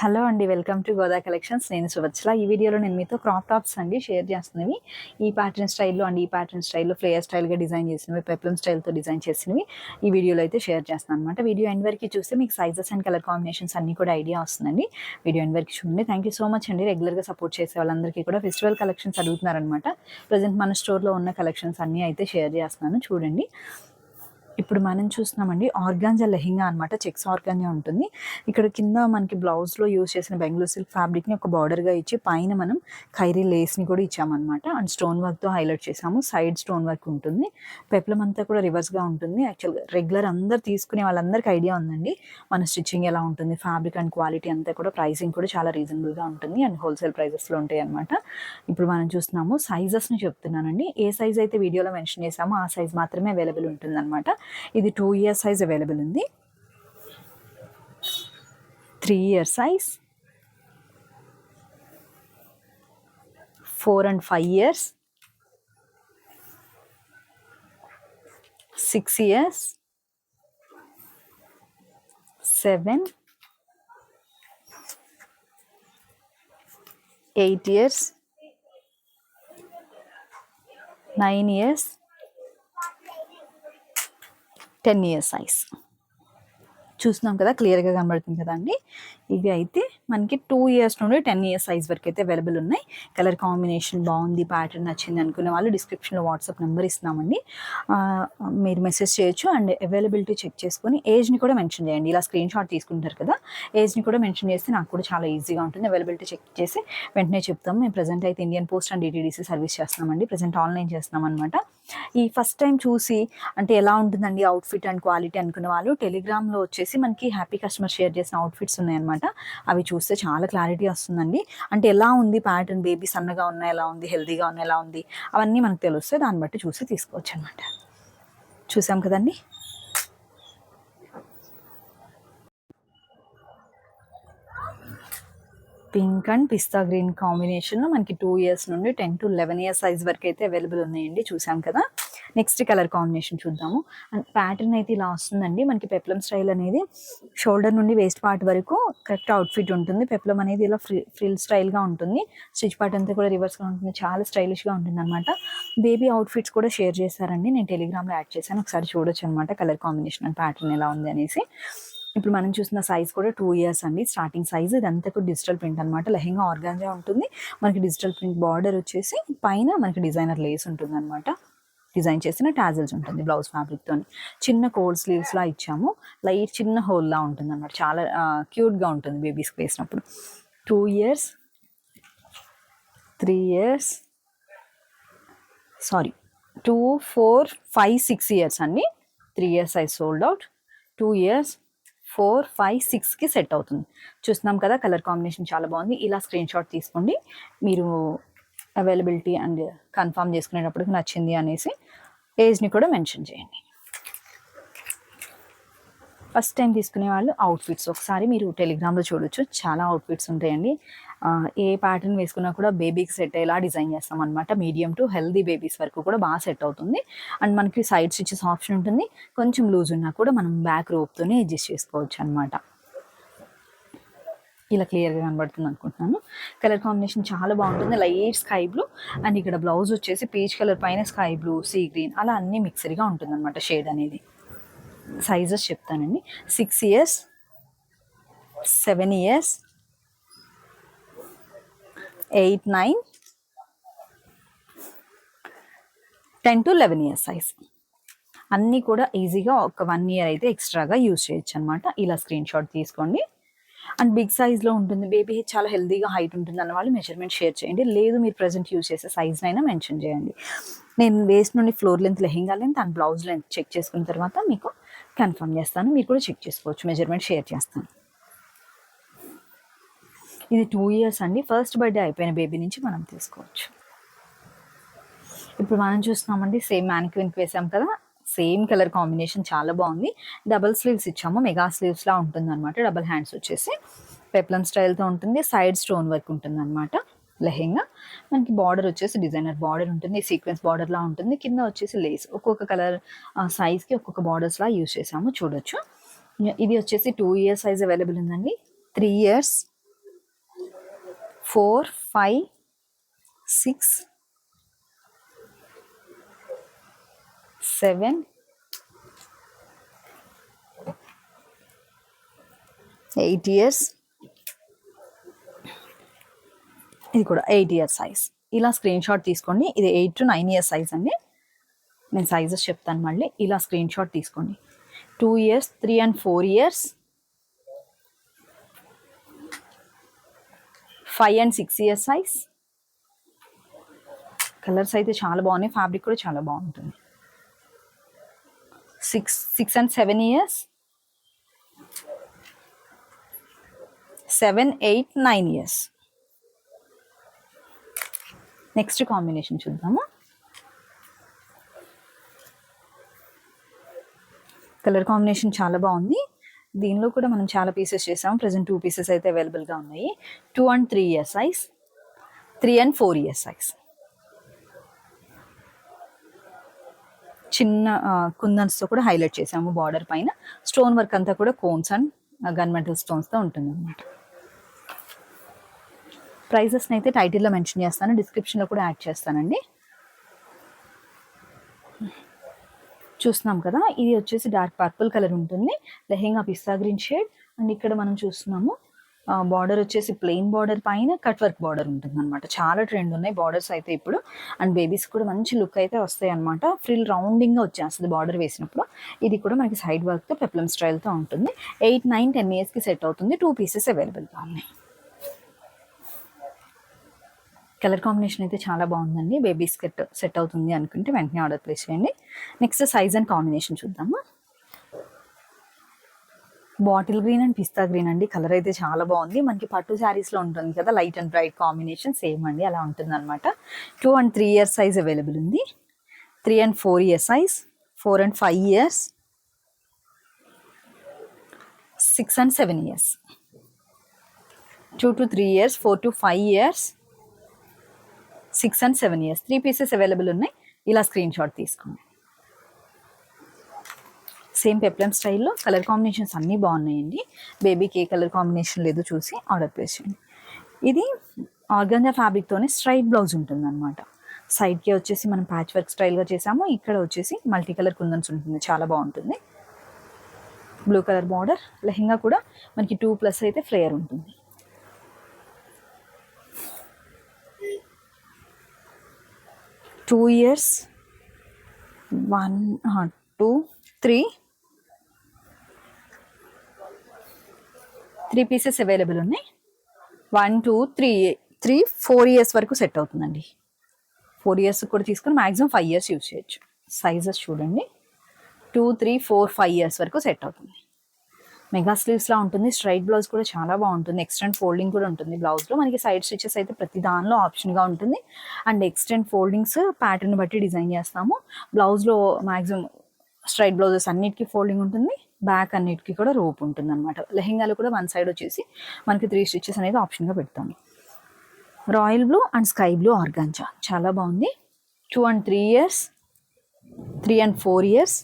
Hello అండి welcome to Goda collections నేను సువచ్చల ఈ వీడియోలో నేను మీతో క్రాప్ టాప్స్ అండి షేర్ చేస్తున్నవి ఈ ప్యాటర్న్ స్టైల్లో అండ్ ఈ ప్యాటర్న్ స్టైల్లో ఫ్లేయర్ స్టైల్గా డిజైన్ చేసినవి పెప్లం స్టైల్తో డిజైన్ చేసినవి ఈ వీడియోలో అయితే షేర్ చేస్తున్నాను అనమాట వీడియో ఎండ్ వరకు చూస్తే మీకు సైజెస్ అండ్ కలర్ కాంబినేషన్స్ అన్నీ కూడా ఐడియా వస్తుందండి వీడియో ఎండ్ వరకు చూడండి థ్యాంక్ యూ సో మచ్ అండి రెగ్యులర్గా సపోర్ట్ చేసే వాళ్ళందరికీ కూడా ఫెస్టివల్ కలెక్షన్స్ అడుగుతున్నారనమాట ప్రజెంట్ మన స్టోర్లో ఉన్న కలెక్షన్స్ అన్నీ అయితే షేర్ చేస్తున్నాను చూడండి ఇప్పుడు మనం చూస్తున్నామండి ఆర్గాన్జా లెహింగా అనమాట చెక్స్ ఆర్గాంజా ఉంటుంది ఇక్కడ కింద మనకి బ్లౌజ్లో యూజ్ చేసిన బెంగళూరు సిల్క్ ఫ్యాబ్రిక్ని ఒక బార్డర్గా ఇచ్చి పైన మనం ఖైరీ లేస్ని కూడా ఇచ్చామన్నమాట అండ్ స్టోన్ వర్క్తో హైలైట్ చేసాము సైడ్ స్టోన్ వర్క్ ఉంటుంది పెప్లం అంతా కూడా రివర్స్గా ఉంటుంది యాక్చువల్గా రెగ్యులర్ అందరు తీసుకునే వాళ్ళందరికీ ఐడియా ఉందండి మన స్టిచ్చింగ్ ఎలా ఉంటుంది ఫ్యాబ్రిక్ అండ్ క్వాలిటీ అంతా కూడా ప్రైసింగ్ కూడా చాలా రీజనబుల్గా ఉంటుంది అండ్ హోల్సేల్ ప్రైజెస్లో ఉంటాయి అనమాట ఇప్పుడు మనం చూస్తున్నాము సైజెస్ని చెప్తున్నానండి ఏ సైజ్ అయితే వీడియోలో మెన్షన్ చేసామో ఆ సైజ్ మాత్రమే అవైలబుల్ ఉంటుంది అనమాట ఇది టూ ఇయర్ సైజ్ అవైలబుల్ ఉంది three year size four and five years six years seven eight years nine years ten years size చూస్తున్నాం కదా క్లియర్గా కనబడుతుంది కదండి ఇవి అయితే మనకి టూ ఇయర్స్ నుండి టెన్ ఇయర్స్ సైజ్ వరకు అయితే అవైలబుల్ ఉన్నాయి కలర్ కాంబినేషన్ బాగుంది ప్యాటర్న్ నచ్చింది అనుకునే వాళ్ళు డిస్క్రిప్షన్లో వాట్సాప్ నెంబర్ ఇస్తున్నామండి మీరు మెసేజ్ చేయొచ్చు అండ్ అవైలబిలిటీ చెక్ చేసుకొని ఏజ్ని కూడా మెన్షన్ చేయండి ఇలా స్క్రీన్ షాట్ తీసుకుంటారు కదా ఏజ్ని కూడా మెన్షన్ చేస్తే నాకు కూడా చాలా ఈజీగా ఉంటుంది అవైలబిలిటీ చెక్ చేసి వెంటనే చెప్తాం మేము ప్రజెంట్ అయితే Indian post and DTDC service చేస్తున్నామండి ప్రజెంట్ ఆన్లైన్ చేస్తున్నాం అనమాట ఈ ఫస్ట్ టైం చూసి అంటే ఎలా ఉంటుందండి అవుట్ఫిట్ అండ్ క్వాలిటీ అనుకునే వాళ్ళు టెలిగ్రామ్లో వచ్చేసి మనకి హ్యాపీ కస్టమర్ షేర్ చేసిన అవుట్ఫిట్స్ ఉన్నాయన్నమాట అనమాట అవి చూస్తే చాలా క్లారిటీ వస్తుందండి అంటే ఎలా ఉంది ప్యాటర్న్ బేబీ సన్నగా ఉన్నా ఎలా ఉంది హెల్దీగా ఉన్నా ఎలా ఉంది అవన్నీ మనకు తెలుస్తే దాన్ని బట్టి చూసి తీసుకోవచ్చు అనమాట చూసాం కదండి పింక్ అండ్ పిస్తా గ్రీన్ కాంబినేషన్లో మనకి టూ ఇయర్స్ నుండి ten to eleven years size వరకు అయితే అవైలబుల్ ఉన్నాయండి చూసాం కదా నెక్స్ట్ కలర్ కాంబినేషన్ చూద్దాము అండ్ ప్యాటర్న్ అయితే ఇలా వస్తుందండి మనకి పెప్లం స్టైల్ అనేది షోల్డర్ నుండి వేస్ట్ పార్ట్ వరకు కరెక్ట్ అవుట్ఫిట్ ఉంటుంది పెప్లం అనేది ఇలా ఫ్రీ ఫ్రిల్ స్టైల్గా ఉంటుంది స్టిచ్ పార్ట్ అంతా కూడా రివర్స్గా ఉంటుంది చాలా స్టైలిష్గా ఉంటుంది అనమాట బేబీ అవుట్ఫిట్స్ కూడా షేర్ చేశారండి నేను టెలిగ్రామ్లో యాడ్ చేశాను ఒకసారి చూడొచ్చు అనమాట కలర్ కాంబినేషన్ అండ్ ప్యాటర్న్ ఎలా ఉంది అనేసి ఇప్పుడు మనం చూసిన సైజ్ కూడా టూ ఇయర్స్ అండి స్టార్టింగ్ సైజ్ ఇదంతా కూడా డిజిటల్ ప్రింట్ అనమాట లెహెంగా ఆర్గాన్జా ఉంటుంది మనకి డిజిటల్ ప్రింట్ బార్డర్ వచ్చేసి పైన మనకి డిజైనర్ లేస్ ఉంటుంది అనమాట డిజైన్ చేసిన టాజిల్స్ ఉంటుంది బ్లౌజ్ ఫ్యాబ్రిక్తో చిన్న కోల్డ్ స్లీవ్స్లా ఇచ్చాము లైట్ చిన్న హోల్లా ఉంటుంది అనమాట చాలా క్యూట్గా ఉంటుంది బేబీస్కి వేసినప్పుడు two years three years sorry two four five six years అన్ని three years I sold out two years four five సిక్స్కి సెట్ అవుతుంది చూస్తున్నాం కదా కలర్ కాంబినేషన్ చాలా బాగుంది ఇలా స్క్రీన్ షాట్ తీసుకోండి మీరు అవైలబిలిటీ అండ్ కన్ఫామ్ చేసుకునేటప్పుడు నచ్చింది అనేసి ఏజ్ని కూడా మెన్షన్ చేయండి ఫస్ట్ టైం తీసుకునే వాళ్ళు అవుట్ఫిట్స్ ఒకసారి మీరు టెలిగ్రామ్లో చూడొచ్చు చాలా అవుట్ఫిట్స్ ఉంటాయండి ఏ ప్యాటర్న్ వేసుకున్నా కూడా బేబీకి సెట్ అయ్యేలా డిజైన్ చేస్తాం అనమాట మీడియం టు హెల్దీ బేబీస్ వరకు కూడా బాగా సెట్ అవుతుంది అండ్ మనకి సైడ్ స్టిచెస్ ఆప్షన్ ఉంటుంది కొంచెం లూజ్ ఉన్నా కూడా మనం బ్యాక్ రోప్తోనే అడ్జస్ట్ చేసుకోవచ్చు అనమాట ఇలా క్లియర్గా కనబడుతుంది అనుకుంటున్నాను కలర్ కాంబినేషన్ చాలా బాగుంటుంది లైట్ స్కై బ్లూ అండ్ ఇక్కడ బ్లౌజ్ వచ్చేసి పీచ్ కలర్ పైన స్కై బ్లూ సీ గ్రీన్ అలా అన్నీ మిక్సర్గా ఉంటుంది అనమాట షేడ్ అనేది సైజెస్ చెప్తానండి six years seven years eight nine ten to eleven years size అన్నీ కూడా ఈజీగా ఒక వన్ ఇయర్ అయితే ఎక్స్ట్రాగా యూజ్ చేయొచ్చు అనమాట ఇలా స్క్రీన్ షాట్ తీసుకోండి అండ్ బిగ్ సైజ్లో ఉంటుంది బేబీ హెచ్ చాలా హెల్దీగా హైట్ ఉంటుంది అన్న వాళ్ళు మెజర్మెంట్ షేర్ చేయండి లేదు మీరు ప్రజెంట్ యూజ్ చేసే సైజ్నైనా మెన్షన్ చేయండి నేను వేస్ట్ నుండి floor length lehenga length and blouse length check చేసుకున్న తర్వాత మీకు కన్ఫర్మ్ చేస్తాను మీరు కూడా చెక్ చేసుకోవచ్చు మెజర్మెంట్ షేర్ చేస్తాను ఇది టూ ఇయర్స్ అండి ఫస్ట్ బర్త్డే అయిపోయిన బేబీ నుంచి మనం తీసుకోవచ్చు ఇప్పుడు మనం చూస్తున్నామండి సేమ్ మ్యానిక్విన్కి వేసాం కదా సేమ్ కలర్ కాంబినేషన్ చాలా బాగుంది డబల్ స్లీవ్స్ ఇచ్చాము మెగా స్లీవ్స్లా ఉంటుంది అనమాట డబల్ హ్యాండ్స్ వచ్చేసి పెప్లం స్టైల్తో ఉంటుంది సైడ్ స్టోన్ వర్క్ ఉంటుంది అనమాట లెహెంగా మనకి బార్డర్ వచ్చేసి డిజైనర్ బార్డర్ ఉంటుంది సీక్వెన్స్ బార్డర్లా ఉంటుంది కింద వచ్చేసి లేస్ ఒక్కొక్క కలర్ సైజ్కి ఒక్కొక్క బార్డర్స్లా యూజ్ చేసాము చూడొచ్చు ఇది వచ్చేసి టూ ఇయర్స్ సైజ్ అవైలబుల్ ఉందండి three years four five six seven eight years ఇది కూడా ఎయిట్ ఇయర్స్ సైజ్ ఇలా స్క్రీన్ షాట్ తీసుకోండి ఇది eight to nine years size అండి నేను సైజెస్ చెప్తాను మళ్ళీ ఇలా స్క్రీన్ షాట్ తీసుకోండి two years three and four years five and six years size colours అయితే చాలా బాగున్నాయి ఫ్యాబ్రిక్ కూడా చాలా బాగుంటుంది six six and seven years seven eight nine years next combination చూద్దాము కలర్ కాంబినేషన్ చాలా బాగుంది దీనిలో కూడా మనం చాలా పీసెస్ చేసాము ప్రజెంట్ టూ పీసెస్ అయితే అవైలబుల్గా ఉన్నాయి two and three year size three and four year size చిన్న కుందన్స్తో కూడా హైలైట్ చేసాము బార్డర్ పైన స్టోన్ వర్క్ అంతా కూడా కోన్స్ అండ్ గన్ గన్మెంటల్ స్టోన్స్తో ఉంటుంది అనమాట ప్రైజెస్ని అయితే టైటిల్లో మెన్షన్ చేస్తాను డిస్క్రిప్షన్లో కూడా యాడ్ చేస్తానండి చూస్తున్నాం కదా ఇది వచ్చేసి డార్క్ పర్పుల్ కలర్ ఉంటుంది లెహెంగా పిస్తా గ్రీన్ షేడ్ అండ్ ఇక్కడ మనం చూస్తున్నాము బార్డర్ వచ్చేసి ప్లెయిన్ బార్డర్ పైన కట్ వర్క్ బార్డర్ ఉంటుంది అనమాట చాలా ట్రెండ్ ఉన్నాయి బార్డర్స్ అయితే ఇప్పుడు అండ్ బేబీస్ కూడా మంచి లుక్ అయితే వస్తాయి అనమాట ఫ్రిల్ రౌండింగ్గా వచ్చేస్తుంది బార్డర్ వేసినప్పుడు ఇది కూడా మనకి సైడ్ వర్క్తో పెప్లమ్ స్టైల్తో ఉంటుంది ఎయిట్ నైన్ టెన్ ఇయర్స్కి సెట్ అవుతుంది టూ పీసెస్ అవైలబుల్గా ఉన్నాయి కలర్ కాంబినేషన్ అయితే చాలా బాగుందండి బేబీ స్కెట్ సెట్ అవుతుంది అనుకుంటే వెంటనే ఆర్డర్ ప్లేస్ చేయండి నెక్స్ట్ సైజ్ అండ్ కాంబినేషన్ చూద్దాము bottle green and pista green అండి కలర్ అయితే చాలా బాగుంది మనకి పట్టు శారీస్లో ఉంటుంది కదా light and bright combination same అండి అలా ఉంటుంది అనమాట two and three years size available ఉంది three and four year size four and five years six and seven years two to three years four to five years six and seven years three pieces available ఉన్నాయి ఇలా screen shot తీసుకోండి same peplum స్టైల్లో colour combinations అన్నీ బాగున్నాయండి బేబీకి ఏ colour combination లేదో చూసి order place చేయండి ఇది ఆర్గంజా ఫ్యాబ్రిక్తోనే స్ట్రైట్ బ్లౌజ్ ఉంటుందన్నమాట సైడ్కి వచ్చేసి మనం ప్యాచ్ వర్క్ స్టైల్గా చేసాము ఇక్కడ వచ్చేసి మల్టీ కలర్ కుందన్స్ ఉంటుంది చాలా బాగుంటుంది బ్లూ కలర్ బార్డర్ లెహంగా కూడా మనకి టూ ప్లస్ అయితే ఫ్లేయర్ ఉంటుంది two years one two three three pieces available ఉన్నాయి one two three three four years వరకు సెట్ అవుతుందండి ఫోర్ ఇయర్స్ కూడా తీసుకుని మాక్సిమం ఫైవ్ ఇయర్స్ యూజ్ చేయొచ్చు సైజెస్ చూడండి two three four five years వరకు సెట్ అవుతుంది మెగా స్లీవ్స్లా ఉంటుంది స్ట్రైట్ బ్లౌజ్ కూడా చాలా బాగుంటుంది ఎక్స్టెండ్ ఫోల్డింగ్ కూడా ఉంటుంది బ్లౌజ్లో మనకి సైడ్ స్టిచెస్ అయితే ప్రతి దానిలో ఆప్షన్గా ఉంటుంది అండ్ ఎక్స్టెండ్ ఫోల్డింగ్స్ ప్యాటర్న్ బట్టి డిజైన్ చేస్తాము బ్లౌజ్లో మ్యాక్సిమం స్ట్రైట్ బ్లౌజెస్ అన్నిటికీ ఫోల్డింగ్ ఉంటుంది బ్యాక్ అన్నిటికీ కూడా రోప్ ఉంటుంది అనమాట లెహెంగాలో కూడా వన్ సైడ్ వచ్చేసి మనకి త్రీ స్టిచ్చెస్ అనేది ఆప్షన్గా పెడతాము royal blue and sky blue organza చాలా బాగుంది two and three years three and four years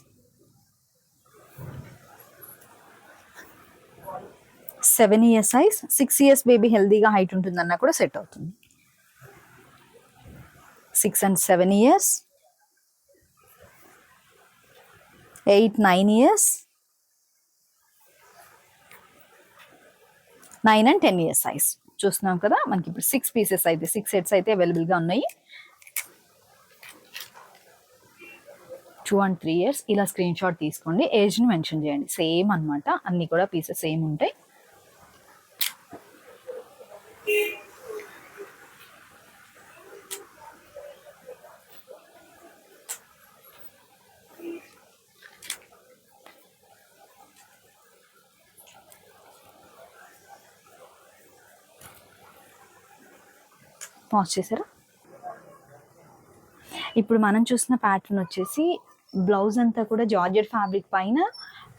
seven years size six years baby హెల్దీగా హైట్ ఉంటుందన్నా కూడా సెట్ అవుతుంది six and seven years eight nine years nine and ten years size చూస్తున్నాం కదా మనకి ఇప్పుడు సిక్స్ పీసెస్ అయితే సిక్స్ సెట్స్ అయితే అవైలబుల్గా ఉన్నాయి టూ అండ్ త్రీ ఇయర్స్ ఇలా స్క్రీన్ షాట్ తీసుకోండి ఏజ్ని మెన్షన్ చేయండి సేమ్ అనమాట అన్నీ కూడా పీసెస్ సేమ్ ఉంటాయి పాజ్ చేశారా ఇప్పుడు మనం చూసిన ప్యాటర్న్ వచ్చేసి బ్లౌజ్ అంతా కూడా జార్జెట్ ఫ్యాబ్రిక్ పైన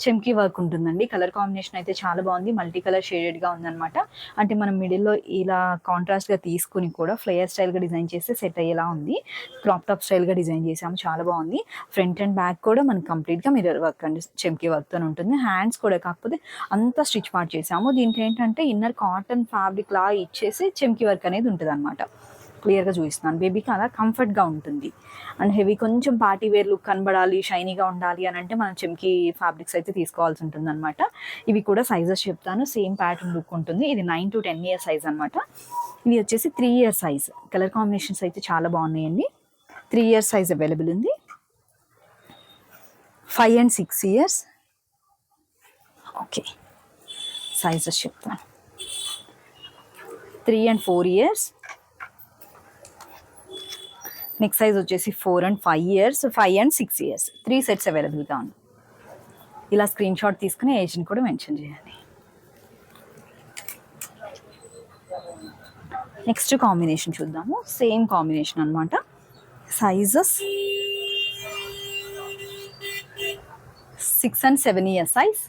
చెంకి వర్క్ ఉంటుందండి కలర్ కాంబినేషన్ అయితే చాలా బాగుంది మల్టీ కలర్ షేడెడ్ ఉంది అనమాట అంటే మనం మిడిల్లో ఇలా కాంట్రాస్ట్ గా తీసుకుని కూడా ఫ్లేయర్ స్టైల్ గా డిజైన్ చేస్తే సెట్ అయ్యేలా ఉంది క్రాప్ టాప్ స్టైల్ గా డిజైన్ చేసాము చాలా బాగుంది ఫ్రంట్ అండ్ బ్యాక్ కూడా మనకి గా మిర్రర్ వర్క్ అండి వర్క్ తో ఉంటుంది హ్యాండ్స్ కూడా కాకపోతే అంతా స్టిచ్ పార్ట్ చేసాము దీనికి ఏంటంటే ఇన్నర్ కాటన్ ఫ్యాబ్రిక్ లా ఇచ్చేసి చెంకి వర్క్ అనేది ఉంటుంది క్లియర్గా చూపిస్తున్నాను బేబీకి అలా కంఫర్ట్గా ఉంటుంది అండ్ హెవీ కొంచెం పార్టీ వేర్ లుక్ కనబడాలి షైనీగా ఉండాలి అని అంటే మనం చెంకి ఫ్యాబ్రిక్స్ అయితే తీసుకోవాల్సి ఉంటుంది అనమాట ఇవి కూడా సైజెస్ చెప్తాను సేమ్ ప్యాటర్న్ లుక్ ఉంటుంది ఇది nine to ten year size అనమాట ఇది వచ్చేసి three year size colour combinations అయితే చాలా బాగున్నాయండి త్రీ ఇయర్ సైజ్ అవైలబుల్ ఉంది five and six years okay sizes చెప్తాను three and four years neck size వచ్చేసి four and five years five and six years three sets అవైలబుల్గా ఉంది ఇలా screen shot తీసుకుని ఏజ్ని కూడా మెన్షన్ చేయండి నెక్స్ట్ కాంబినేషన్ చూద్దాము సేమ్ కాంబినేషన్ అనమాట sizes six and seven years size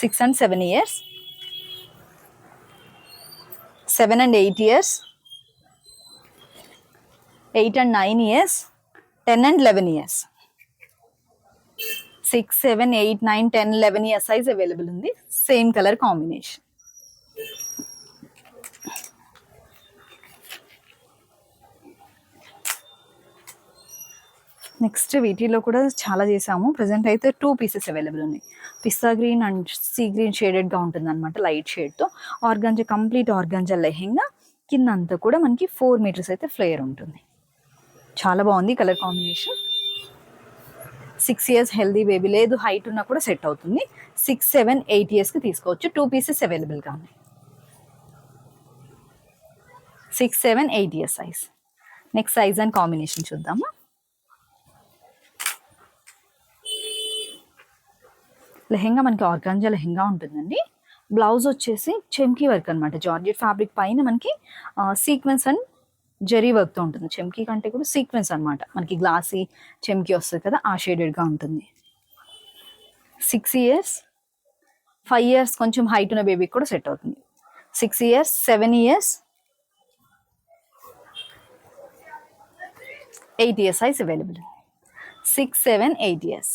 six and seven years 7 and 8 years, 8 and 9 years, 10 and 11 years. 6, 7, 8, 9, 10, 11 year size available in the same color combination. Next వీటిలో కూడా చాలా చేసాము present అయితే two pieces available ఉన్నాయి pista green and sea green షేడెడ్గా ఉంటుంది అనమాట light షేడ్తో organza complete organza lehenga కింద అంతా కూడా మనకి ఫోర్ మీటర్స్ అయితే ఫ్లేయర్ ఉంటుంది చాలా బాగుంది colour combination six years healthy baby లేదు హైట్ ఉన్నా కూడా సెట్ అవుతుంది సిక్స్ సెవెన్ ఎయిట్ ఇయర్స్కి తీసుకోవచ్చు టూ పీసెస్ అవైలబుల్గా ఉన్నాయి six seven eight years size next size and combination చూద్దామా లెహెంగా మనకి ఆర్గాంజా లెహెంగా ఉంటుందండి బ్లౌజ్ వచ్చేసి చెమ్కీ వర్క్ అనమాట జార్జెట్ ఫ్యాబ్రిక్ పైన మనకి సీక్వెన్స్ అండ్ జరీ వర్క్తో ఉంటుంది చెమ్కీ కంటే కూడా సీక్వెన్స్ అనమాట మనకి గ్లాసీ చెమ్కీ వస్తుంది కదా ఆ షేడెడ్గా ఉంటుంది సిక్స్ ఇయర్స్ ఫైవ్ ఇయర్స్ కొంచెం హైట్ ఉన్న బేబీకి కూడా సెట్ అవుతుంది six years seven years eight years size available six seven eight years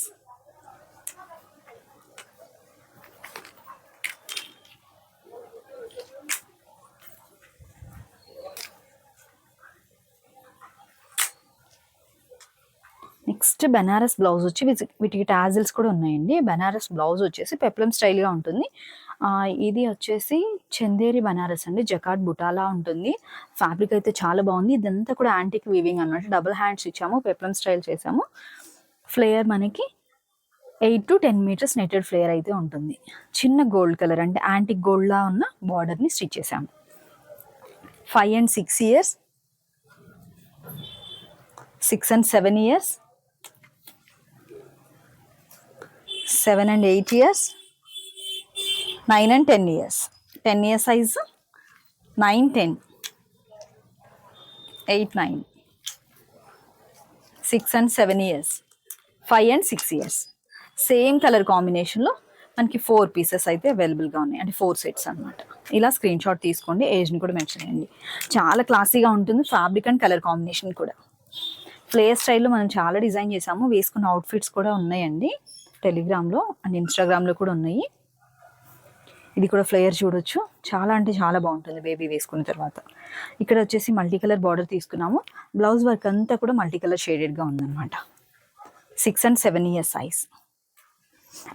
next Banaras blouse వచ్చి వీటికి టాజిల్స్ కూడా ఉన్నాయండి బెనారస్ బ్లౌజ్ వచ్చేసి పెప్లం స్టైల్గా ఉంటుంది ఇది వచ్చేసి చందేరి బనారస్ అండి జకాట్ బుటాలా ఉంటుంది ఫ్యాబ్రిక్ అయితే చాలా బాగుంది ఇదంతా కూడా యాంటిక్ వీవింగ్ అనమాట డబుల్ హ్యాండ్స్ ఇచ్చాము పెప్లం స్టైల్ చేసాము ఫ్లేయర్ మనకి eight to ten metres netted flare అయితే ఉంటుంది చిన్న గోల్డ్ కలర్ అంటే యాంటిక్ గోల్డ్లా ఉన్న బార్డర్ని స్టిచ్ చేసాము five and six years six and seven years seven and eight years nine and ten years ten years size nine ten eight nine six and seven years five and six years same colour కాంబినేషన్లో మనకి four pieces అయితే అవైలబుల్గా ఉన్నాయి అంటే four sets అనమాట ఇలా screen shot తీసుకోండి ఏజ్ని కూడా మెన్షన్ చేయండి చాలా క్లాసీగా ఉంటుంది ఫ్యాబ్రిక్ అండ్ కలర్ కాంబినేషన్ కూడా ఫ్లేయర్ స్టైల్లో మనం చాలా డిజైన్ చేసాము వేసుకున్న అవుట్ఫిట్స్ కూడా ఉన్నాయండి టెలిగ్రామ్లో అండ్ ఇన్స్టాగ్రామ్లో కూడా ఉన్నాయి ఇది కూడా ఫ్లేయర్ చూడొచ్చు చాలా అంటే చాలా బాగుంటుంది బేబీ వేసుకున్న తర్వాత ఇక్కడ వచ్చేసి మల్టీ కలర్ బార్డర్ తీసుకున్నాము బ్లౌజ్ వర్క్ అంతా కూడా మల్టీ కలర్ షేడెడ్గా ఉందన్నమాట six and seven years size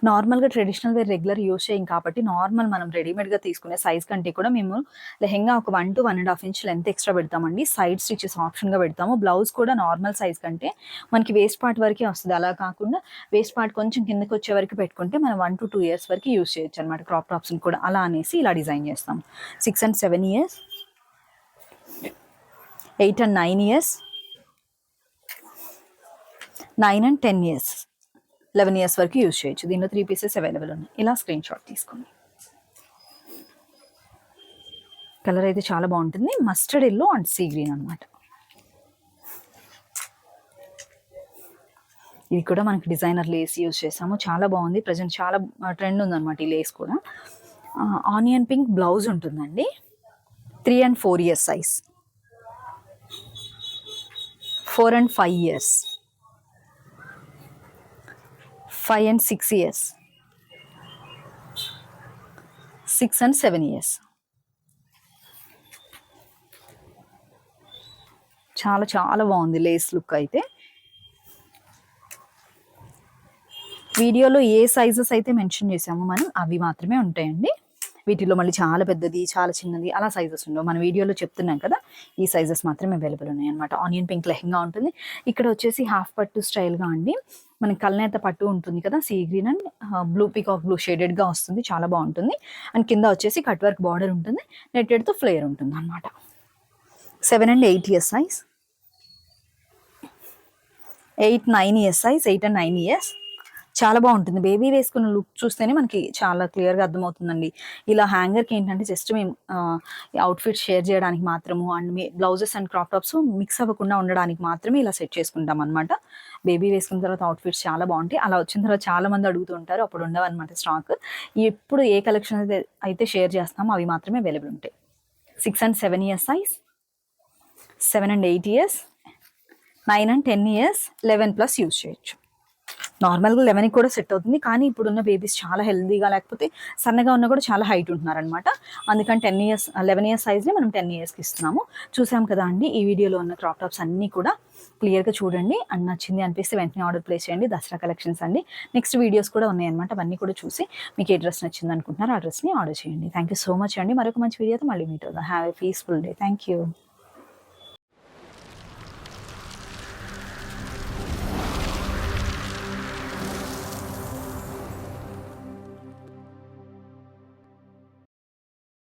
నార్మల్గా ట్రెడిషనల్ వేర్ రెగ్యులర్ యూజ్ చేయం కాబట్టి నార్మల్ మనం రెడీమేడ్గా తీసుకునే సైజ్ కంటే కూడా మేము లెహెంగా ఒక one to one and half inch length extra పెడతామండి సైడ్ స్టిచ్చెస్ ఆప్షన్గా పెడతాము బ్లౌజ్ కూడా నార్మల్ సైజ్ కంటే మనకి వేస్ట్ పార్ట్ వరకే వస్తుంది అలా కాకుండా వేస్ట్ పార్ట్ కొంచెం కిందకి వచ్చే వరకు పెట్టుకుంటే మనం వన్ టు టూ ఇయర్స్ వరకు యూజ్ చేయొచ్చు అనమాట క్రాప్ టాప్స్ కూడా అలా అనేసి ఇలా డిజైన్ చేస్తాం six and seven years eight and nine years nine and ten years eleven years వరకు యూజ్ చేయొచ్చు దీనిలో త్రీ పీసెస్ అవైలబుల్ ఉన్నాయి ఇలా స్క్రీన్ షాట్ తీసుకోండి కలర్ అయితే చాలా బాగుంటుంది mustard yellow and sea green అనమాట ఇది కూడా మనకి డిజైనర్ లేస్ యూజ్ చేసాము చాలా బాగుంది ప్రజెంట్ చాలా ట్రెండ్ ఉందన్నమాట ఈ లేస్ కూడా ఆనియన్ పింక్ బ్లౌజ్ ఉంటుందండి three and four years size four and five years five and six years six and seven years చాలా చాలా బాగుంది లేస్ లుక్ అయితే వీడియోలో ఏ సైజెస్ అయితే మెన్షన్ చేసామో మనం అవి మాత్రమే ఉంటాయండి వీటిలో మళ్ళీ చాలా పెద్దది చాలా చిన్నది అలా సైజెస్ ఉండవు మన వీడియోలో చెప్తున్నాం కదా ఈ సైజెస్ మాత్రమే అవైలబుల్ ఉన్నాయి అనమాట ఆనియన్ పింక్ లెహంగా ఉంటుంది ఇక్కడ వచ్చేసి హాఫ్ పట్టు స్టైల్గా అండి మనకి కళ్ళనేత పట్టు ఉంటుంది కదా sea green and blue of blue షేడెడ్గా వస్తుంది చాలా బాగుంటుంది అండ్ కింద వచ్చేసి కట్ వర్క్ బార్డర్ ఉంటుంది నెట్టెడ్తో ఫ్లేయర్ ఉంటుంది అనమాట seven and eight years size eight nine years size eight and nine years చాలా బాగుంటుంది బేబీ వేసుకున్న లుక్ చూస్తేనే మనకి చాలా క్లియర్గా అర్థమవుతుందండి ఇలా హ్యాంగర్కి ఏంటంటే జస్ట్ మేము అవుట్ఫిట్ షేర్ చేయడానికి మాత్రము and me blouses and crop tops mix అవ్వకుండా ఉండడానికి మాత్రమే ఇలా సెట్ చేసుకుంటాం అనమాట బేబీ వేసుకున్న తర్వాత అవుట్ఫిట్స్ చాలా బాగుంటాయి అలా వచ్చిన తర్వాత చాలా మంది ఉంటారు అప్పుడు ఉండవు అనమాట స్టాక్ ఎప్పుడు ఏ కలెక్షన్ అయితే అయితే షేర్ చేస్తామో అవి మాత్రమే అవైలబుల్ ఉంటాయి six and seven years size seven and eight years nine and ten years eleven plus use చేయొచ్చు నార్మల్గా లెవెన్కి కూడా సెట్ అవుతుంది కానీ ఇప్పుడున్న బేబీస్ చాలా హెల్దీగా లేకపోతే సన్నగా ఉన్న కూడా చాలా హైట్ ఉంటున్నారనమాట అందుకని టెన్ ఇయర్స్ లెవెన్ ఇయర్స్ సైజ్ని మనం టెన్ ఇయర్స్కి ఇస్తున్నాము చూసాం కదా అండి ఈ వీడియోలో ఉన్న క్రాప్ టాప్స్ అన్నీ కూడా క్లియర్గా చూడండి అండ్ నచ్చింది అనిపిస్తే వెంటనే ఆర్డర్ ప్లేస్ చేయండి దసరా కలెక్షన్స్ అండి నెక్స్ట్ వీడియోస్ కూడా ఉన్నాయన్నమాట అవన్నీ కూడా చూసి మీకు ఏ డ్రెస్ నచ్చింది అనుకుంటున్నారు ఆ డ్రెస్ని ఆర్డర్ చేయండి థ్యాంక్ యూ సో మచ్ అండి మరొక మంచి వీడియోతో మళ్ళీ మీట్ అవుదాం have a peaceful day thank you